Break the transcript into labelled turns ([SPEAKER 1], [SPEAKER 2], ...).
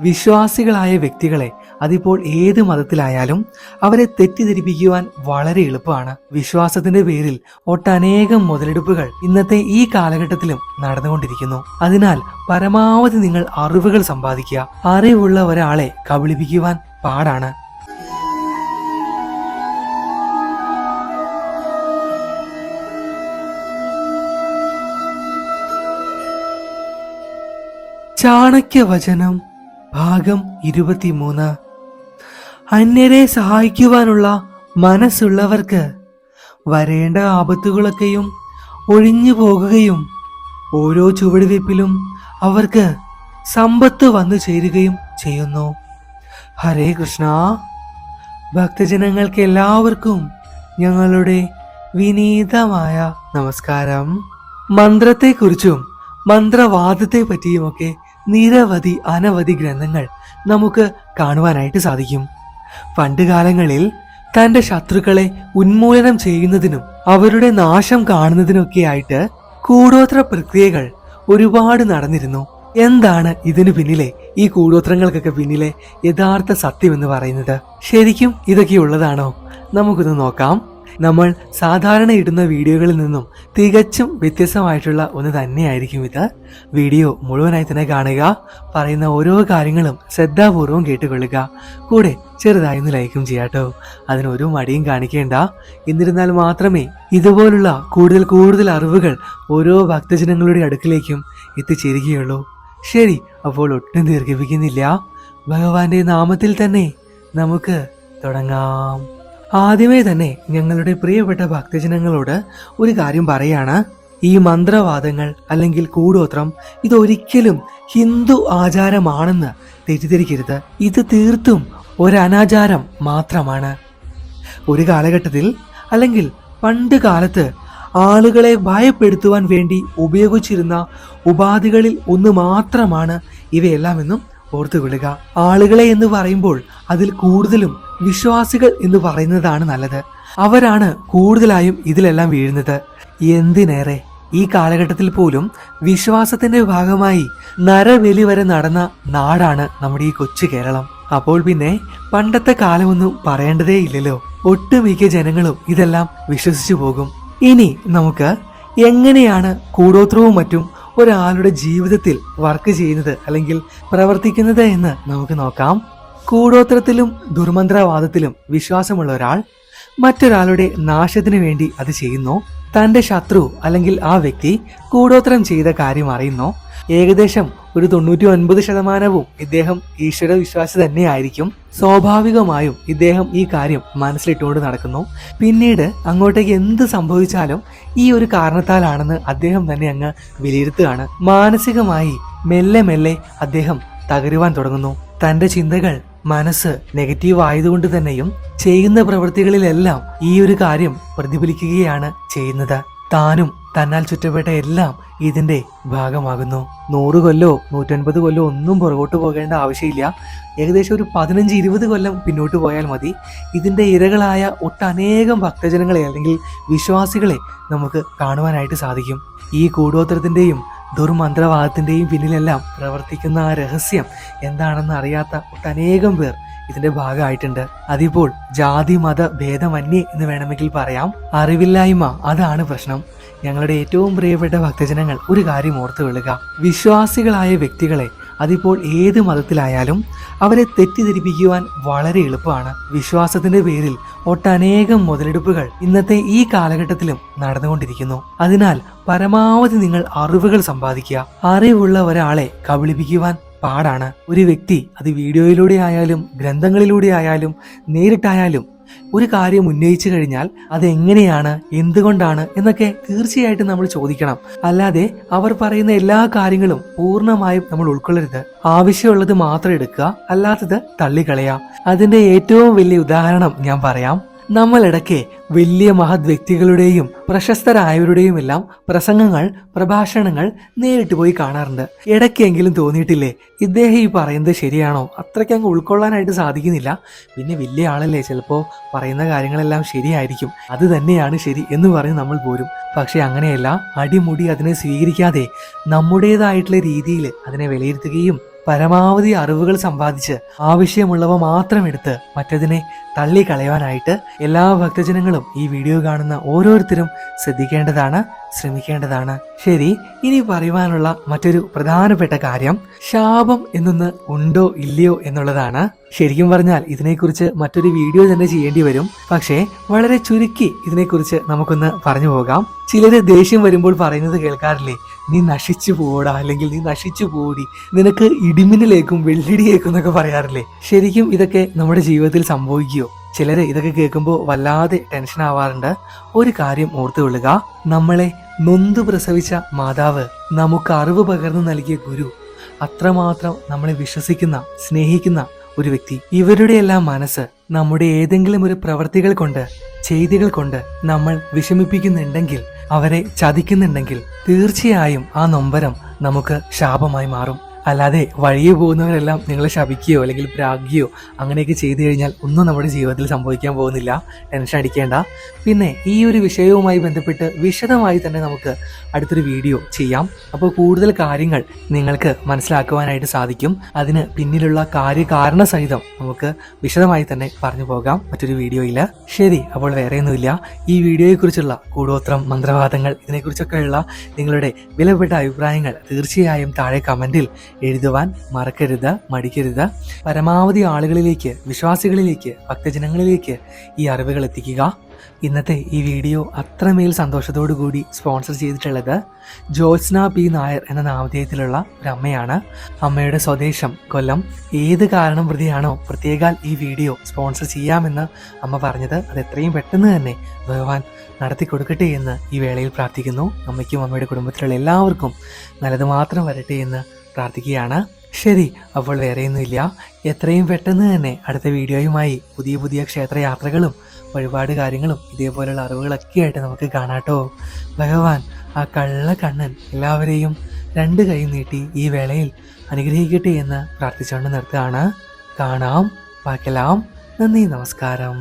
[SPEAKER 1] വിശ്വാസികളായ വ്യക്തികളെ അതിപ്പോൾ ഏത് മതത്തിലായാലും അവരെ തെറ്റിദ്ധരിപ്പിക്കുവാൻ വളരെ എളുപ്പമാണ്. വിശ്വാസത്തിന്റെ പേരിൽ ഒട്ടനേകം മുതലെടുപ്പുകൾ ഇന്നത്തെ ഈ കാലഘട്ടത്തിലും നടന്നുകൊണ്ടിരിക്കുന്നു. അതിനാൽ പരമാവധി നിങ്ങൾ അറിവുകൾ സമ്പാദിക്കുക. അറിവുള്ള ഒരാളെ കബളിപ്പിക്കുവാൻ പാടാണ്. ചാണക്യവചനം ഭാഗം ഇരുപത്തിമൂന്ന്. അന്യരെ സഹായിക്കുവാനുള്ള മനസ്സുള്ളവർക്ക് വരേണ്ട ആപത്തുകളൊക്കെയും ഒഴിഞ്ഞു പോകുകയും ഓരോ ചുവടുവയ്പിലും അവർക്ക് സമ്പത്ത് വന്നു ചേരുകയും ചെയ്യുന്നു. ഹരേ കൃഷ്ണ. ഭക്തജനങ്ങൾക്ക് എല്ലാവർക്കും ഞങ്ങളുടെ വിനീതമായ നമസ്കാരം. മന്ത്രത്തെക്കുറിച്ചും മന്ത്രവാദത്തെ പറ്റിയുമൊക്കെ നിരവധി അനവധി ഗ്രന്ഥങ്ങൾ നമുക്ക് കാണുവാനായിട്ട് സാധിക്കും. പണ്ട് കാലങ്ങളിൽ തന്റെ ശത്രുക്കളെ ഉന്മൂലനം ചെയ്യുന്നതിനും അവരുടെ നാശം കാണുന്നതിനൊക്കെയായിട്ട് കൂടോത്ര പ്രക്രിയകൾ ഒരുപാട് നടന്നിരുന്നു. എന്താണ് ഇതിനു പിന്നിലെ ഈ കൂടോത്രങ്ങൾക്കൊക്കെ പിന്നിലെ യഥാർത്ഥ സത്യം എന്ന് പറയുന്നത്? ശരിക്കും ഇതൊക്കെ ഉള്ളതാണോ? നമുക്കൊന്ന് നോക്കാം. നമ്മൾ സാധാരണ ഇടുന്ന വീഡിയോകളിൽ നിന്നും തികച്ചും വ്യത്യസ്തമായിട്ടുള്ള ഒന്ന് തന്നെയായിരിക്കും ഇത്. വീഡിയോ മുഴുവനായി തന്നെ കാണുക പറയുന്ന ഓരോ കാര്യങ്ങളും ശ്രദ്ധാപൂർവം കേട്ടുകൊള്ളുക. കൂടെ ചെറുതായി ഒന്ന് ലൈക്കും ചെയ്യാട്ടോ അതിനൊരു മടിയും കാണിക്കേണ്ട. എന്നിരുന്നാൽ മാത്രമേ ഇതുപോലുള്ള കൂടുതൽ കൂടുതൽ അറിവുകൾ ഓരോ ഭക്തജനങ്ങളുടെ അടുക്കിലേക്കും എത്തിച്ചേരുകയുള്ളൂ. ശരി അപ്പോൾ ഒട്ടും ദീർഘിപ്പിക്കുന്നില്ല. ഭഗവാന്റെ നാമത്തിൽ തന്നെ നമുക്ക് തുടങ്ങാം. ആദ്യമേ തന്നെ ഞങ്ങളുടെ പ്രിയപ്പെട്ട ഭക്തജനങ്ങളോട് ഒരു കാര്യം പറയാണ്. ഈ മന്ത്രവാദങ്ങൾ അല്ലെങ്കിൽ കൂടോത്രം ഇതൊരിക്കലും ഹിന്ദു ആചാരമാണെന്ന് തെറ്റിദ്ധരിക്കരുത്. ഇത് തീർത്തും ഒരനാചാരം മാത്രമാണ്. ഒരു കാലഘട്ടത്തിൽ അല്ലെങ്കിൽ പണ്ട് കാലത്ത് ആളുകളെ ഭയപ്പെടുത്തുവാൻ വേണ്ടി ഉപയോഗിച്ചിരുന്ന ഉപാധികളിൽ ഒന്ന് മാത്രമാണ് ഇവയെല്ലാം ഇവയെല്ലാമെന്നും ഓർത്തുകൊള്ളുക ആളുകളെ എന്ന് പറയുമ്പോൾ അതിൽ കൂടുതലും വിശ്വാസികൾ എന്ന് പറയുന്നതാണ് നല്ലത്. അവരാണ് കൂടുതലായും ഇതിലെല്ലാം വീഴുന്നത്. എന്തിനേറെ? ഈ കാലഘട്ടത്തിൽ പോലും വിശ്വാസത്തിന്റെ ഭാഗമായി നരബലി വരെ നടന്ന നാടാണ് നമ്മുടെ ഈ കൊച്ചു കേരളം. അപ്പോൾ പിന്നെ പണ്ടത്തെ കാലമൊന്നും പറയേണ്ടതേ ഇല്ലല്ലോ. ഒട്ടുമിക്ക ജനങ്ങളും ഇതെല്ലാം വിശ്വസിച്ചു പോകും. ഇനി നമുക്ക് എങ്ങനെയാണ് കൂടോത്രവും മറ്റും ഒരാളുടെ ജീവിതത്തിൽ വർക്ക് ചെയ്യുന്നത് അല്ലെങ്കിൽ പ്രവർത്തിക്കുന്നത് എന്ന് നമുക്ക് നോക്കാം. കൂടോത്രത്തിലും ദുർമന്ത്രവാദത്തിലും വിശ്വാസമുള്ള ഒരാൾ മറ്റൊരാളുടെ നാശത്തിനു വേണ്ടി അത് ചെയ്യുന്നു. തന്റെ ശത്രു അല്ലെങ്കിൽ ആ വ്യക്തി കൂടോത്രം ചെയ്ത കാര്യം അറിയുന്നു. ഏകദേശം ഒരു തൊണ്ണൂറ്റി ഒൻപത് ശതമാനവും ഇദ്ദേഹം ഈശ്വര വിശ്വാസി തന്നെയായിരിക്കും. സ്വാഭാവികമായും ഇദ്ദേഹം ഈ കാര്യം മനസ്സിലിട്ടുകൊണ്ട് നടക്കുന്നു. പിന്നീട് അങ്ങോട്ടേക്ക് എന്ത് സംഭവിച്ചാലും ഈ ഒരു കാരണത്താലാണെന്ന് അദ്ദേഹം തന്നെ അങ്ങ് വിലയിരുത്തുകയാണ്. മാനസികമായി മെല്ലെ മെല്ലെ അദ്ദേഹം തകരുവാൻ തുടങ്ങുന്നു. തന്റെ ചിന്തകൾ മനസ്സ് നെഗറ്റീവ് ആയതുകൊണ്ട് തന്നെയും ചെയ്യുന്ന പ്രവൃത്തികളിലെല്ലാം ഈ ഒരു കാര്യം പ്രതിഫലിക്കുകയാണ് ചെയ്യുന്നത്. താനും തന്നാൽ ചുറ്റപ്പെട്ട എല്ലാം ഇതിന്റെ ഭാഗമാകുന്നു. നൂറ് കൊല്ലോ നൂറ്റൻപത് കൊല്ലോ ഒന്നും പുറകോട്ട് പോകേണ്ട ആവശ്യമില്ല. ഏകദേശം ഒരു പതിനഞ്ച് ഇരുപത് കൊല്ലം പിന്നോട്ട് പോയാൽ മതി. ഇതിന്റെ ഇരകളായ ഒട്ടനേകം ഭക്തജനങ്ങളെ അല്ലെങ്കിൽ വിശ്വാസികളെ നമുക്ക് കാണുവാനായിട്ട് സാധിക്കും. ഈ കൂടോത്രത്തിന്റെയും ദുർമന്ത്രവാദത്തിന്റെയും പിന്നിലെല്ലാം പ്രവർത്തിക്കുന്ന ആ രഹസ്യം. എന്താണെന്ന് അറിയാത്ത ഒട്ടനേകം പേർ ഇതിന്റെ ഭാഗമായിട്ടുണ്ട്. അതിപ്പോൾ ജാതി മത ഭേദമന്യേ എന്ന് വേണമെങ്കിൽ പറയാം. അറിവില്ലായ്മ അതാണ് പ്രശ്നം. ഞങ്ങളുടെ ഏറ്റവും പ്രിയപ്പെട്ട ഭക്തജനങ്ങൾ ഒരു കാര്യം ഓർത്തു കൊള്ളുക വിശ്വാസികളായ വ്യക്തികളെ അതിപ്പോൾ ഏത് മതത്തിലായാലും അവരെ തെറ്റിദ്ധരിപ്പിക്കുവാൻ വളരെ എളുപ്പമാണ്. വിശ്വാസത്തിന്റെ പേരിൽ ഒട്ടനേകം മുതലെടുപ്പുകൾ ഇന്നത്തെ ഈ കാലഘട്ടത്തിലും നടന്നുകൊണ്ടിരിക്കുന്നു. അതിനാൽ പരമാവധി നിങ്ങൾ അറിവുകൾ സമ്പാദിക്കുക. അറിവുള്ള ഒരാളെ കബളിപ്പിക്കുവാൻ പാടാണ്. ഒരു വ്യക്തി അത് വീഡിയോയിലൂടെ ആയാലും ഗ്രന്ഥങ്ങളിലൂടെ ആയാലും നേരിട്ടായാലും ഒരു കാര്യം ഉന്നയിച്ചു കഴിഞ്ഞാൽ അത് എങ്ങനെയാണ് എന്തുകൊണ്ടാണ് എന്നൊക്കെ തീർച്ചയായിട്ടും നമ്മൾ ചോദിക്കണം. അല്ലാതെ അവർ പറയുന്ന എല്ലാ കാര്യങ്ങളും പൂർണമായും നമ്മൾ ഉൾക്കൊള്ളരുത്. ആവശ്യമുള്ളത് മാത്രം എടുക്കുക അല്ലാത്തത് തള്ളിക്കളയാം അതിന്റെ ഏറ്റവും വലിയ ഉദാഹരണം ഞാൻ പറയാം. നമ്മൾ ഇടയ്ക്ക് വലിയ മഹത് വ്യക്തികളുടെയും പ്രശസ്തരായവരുടെയും എല്ലാം പ്രസംഗങ്ങൾ പ്രഭാഷണങ്ങൾ നേരിട്ട് പോയി കാണാറുണ്ട്. ഇടയ്ക്കെങ്കിലും തോന്നിയിട്ടില്ലേ ഇദ്ദേഹം ഈ പറയുന്നത് ശരിയാണോ? അത്രയ്ക്ക് അങ്ങ് ഉൾക്കൊള്ളാനായിട്ട് സാധിക്കുന്നില്ല. പിന്നെ വലിയ ആളല്ലേ ചിലപ്പോൾ പറയുന്ന കാര്യങ്ങളെല്ലാം ശരിയായിരിക്കും. അത് തന്നെയാണ് ശരി എന്ന് പറഞ്ഞ് നമ്മൾ പോരും. പക്ഷെ അങ്ങനെയല്ല അടിമുടി അതിനെ സ്വീകരിക്കാതെ നമ്മുടേതായിട്ടുള്ള രീതിയിൽ അതിനെ വിലയിരുത്തുകയും പരമാവധി അറിവുകൾ സമ്പാദിച്ച് ആവശ്യമുള്ളവ മാത്രം എടുത്ത് മറ്റതിനെ തള്ളിക്കളയാനായിട്ട് എല്ലാ ഭക്തജനങ്ങളും ഈ വീഡിയോ കാണുന്ന ഓരോരുത്തരും ശ്രദ്ധിക്കേണ്ടതാണ്. ശ്രമിക്കേണ്ടതാണ്. ശരി ഇനി പറയുവാനുള്ള മറ്റൊരു പ്രധാനപ്പെട്ട കാര്യം ശാപം എന്നൊന്ന് ഉണ്ടോ ഇല്ലയോ എന്നുള്ളതാണ്. ശരിക്കും പറഞ്ഞാൽ ഇതിനെക്കുറിച്ച് മറ്റൊരു വീഡിയോ തന്നെ ചെയ്യേണ്ടി വരും. പക്ഷേ വളരെ ചുരുക്കി ഇതിനെക്കുറിച്ച് നമുക്കൊന്ന് പറഞ്ഞു പോകാം. ചിലര് ദേഷ്യം വരുമ്പോൾ പറയുന്നത് കേൾക്കാറില്ലേ നീ നശിച്ചു പോടാ അല്ലെങ്കിൽ നീ നശിച്ചു പോടി നിനക്ക് ഇടിമിന്നലേക്കും വെള്ളിടിയേക്കും എന്നൊക്കെ പറയാറില്ലേ. ശരിക്കും ഇതൊക്കെ നമ്മുടെ ജീവിതത്തിൽ സംഭവിക്കുകയോ ചിലര് ഇതൊക്കെ കേൾക്കുമ്പോൾ വല്ലാതെ ടെൻഷൻ ആവാറുണ്ട്. ഒരു കാര്യം ഓർത്തു ഓർത്തുകൊള്ളുക നമ്മളെ നൊന്തു പ്രസവിച്ച മാതാവ് നമുക്ക് അറിവ് പകർന്നു നൽകിയ ഗുരു. അത്രമാത്രം നമ്മളെ വിശ്വസിക്കുന്ന സ്നേഹിക്കുന്ന ഒരു വ്യക്തി. ഇവരുടെയെല്ലാം മനസ്സ് നമ്മുടെ ഏതെങ്കിലും ഒരു പ്രവൃത്തികൾ കൊണ്ട് ചെയ്തികൾ കൊണ്ട് നമ്മൾ വിഷമിപ്പിക്കുന്നുണ്ടെങ്കിൽ അവരെ ചതിക്കുന്നുണ്ടെങ്കിൽ തീർച്ചയായും ആ നൊമ്പരം നമുക്ക് ശാപമായി മാറും. അല്ലാതെ വഴിയെ പോകുന്നവരെല്ലാം നിങ്ങളെ ശപിക്കുകയോ അല്ലെങ്കിൽ പ്രാഗിയോ അങ്ങനെയൊക്കെ ചെയ്തു കഴിഞ്ഞാൽ ഒന്നും നമ്മുടെ ജീവിതത്തിൽ സംഭവിക്കാൻ പോകുന്നില്ല. ടെൻഷൻ അടിക്കേണ്ട. പിന്നെ ഈ ഒരു വിഷയവുമായി ബന്ധപ്പെട്ട് വിശദമായി തന്നെ നമുക്ക് അടുത്തൊരു വീഡിയോ ചെയ്യാം. അപ്പോൾ കൂടുതൽ കാര്യങ്ങൾ നിങ്ങൾക്ക് മനസ്സിലാക്കുവാനായിട്ട് സാധിക്കും. അതിന് പിന്നിലുള്ള കാര്യകാരണ സഹിതം നമുക്ക് വിശദമായി തന്നെ പറഞ്ഞു പോകാം മറ്റൊരു വീഡിയോയിൽ. ശരി അപ്പോൾ വേറെയൊന്നുമില്ല. ഈ വീഡിയോയെക്കുറിച്ചുള്ള കൂടോത്രം മന്ത്രവാദങ്ങൾ ഇതിനെക്കുറിച്ചൊക്കെയുള്ള നിങ്ങളുടെ വിലപ്പെട്ട അഭിപ്രായങ്ങൾ തീർച്ചയായും താഴെ കമന്റിൽ എഴുതുവാൻ മറക്കരുത് മടിക്കരുത്. പരമാവധി ആളുകളിലേക്ക് വിശ്വാസികളിലേക്ക് ഭക്തജനങ്ങളിലേക്ക് ഈ അറിവുകൾ എത്തിക്കുക. ഇന്നത്തെ ഈ വീഡിയോ അത്രമേൽ സന്തോഷത്തോടു കൂടി സ്പോൺസർ ചെയ്തിട്ടുള്ളത് ജോത്സ്ന പി. നായർ എന്ന നാമധേയത്തിലുള്ള ഒരു അമ്മയാണ്. അമ്മയുടെ സ്വദേശം കൊല്ലം. ഏത് കാരണം പ്രതിയാണോ പ്രത്യേകാൽ ഈ വീഡിയോ സ്പോൺസർ ചെയ്യാമെന്ന് അമ്മ പറഞ്ഞത് അത് എത്രയും പെട്ടെന്ന് തന്നെ ഭഗവാൻ നടത്തി കൊടുക്കട്ടെ എന്ന് ഈ വേളയിൽ പ്രാർത്ഥിക്കുന്നു. അമ്മയ്ക്കും അമ്മയുടെ കുടുംബത്തിലുള്ള എല്ലാവർക്കും നല്ലത് മാത്രം വരട്ടെ എന്ന് പ്രാർത്ഥിക്കുകയാണ്. ശരി അപ്പോൾ വേറെയൊന്നുമില്ല. എത്രയും പെട്ടെന്ന് തന്നെ അടുത്ത വീഡിയോയുമായി പുതിയ പുതിയ ക്ഷേത്രയാത്രകളും ഒരുപാട് കാര്യങ്ങളും ഇതേപോലെയുള്ള അറിവുകളൊക്കെ ആയിട്ട് നമുക്ക് കാണാട്ടോ. ഭഗവാൻ ആ കള്ള കണ്ണൻ എല്ലാവരെയും രണ്ട് കൈ നീട്ടി ഈ വേളയിൽ അനുഗ്രഹിക്കട്ടെ എന്ന് പ്രാർത്ഥിച്ചുകൊണ്ട് നിർത്തുകയാണ്. കാണാം വാക്കലാം നന്ദി നമസ്കാരം.